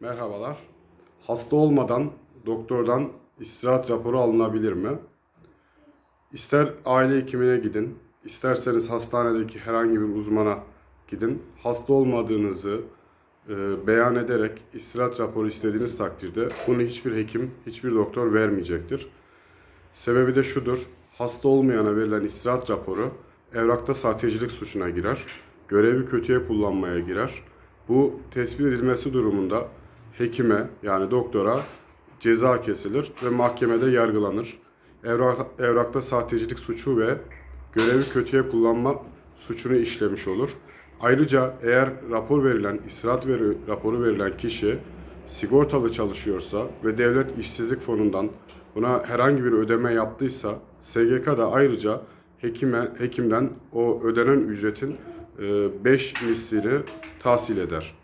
Merhabalar. Hasta olmadan doktordan istirahat raporu alınabilir mi? İster aile hekimine gidin, isterseniz hastanedeki herhangi bir uzmana gidin. Hasta olmadığınızı e, beyan ederek istirahat raporu istediğiniz takdirde bunu hiçbir hekim, hiçbir doktor vermeyecektir. Sebebi de şudur. Hasta olmayana verilen istirahat raporu evrakta sahtecilik suçuna girer. Görevi kötüye kullanmaya girer. Bu tespit edilmesi durumunda hekime yani doktora ceza kesilir ve mahkemede yargılanır. Evrak, evrakta sahtecilik suçu ve görevi kötüye kullanma suçunu işlemiş olur. Ayrıca eğer rapor verilen, istirahat veri, raporu verilen kişi sigortalı çalışıyorsa ve devlet işsizlik fonundan buna herhangi bir ödeme yaptıysa SGK da ayrıca hekime, hekimden o ödenen ücretin 5 mislini tahsil eder.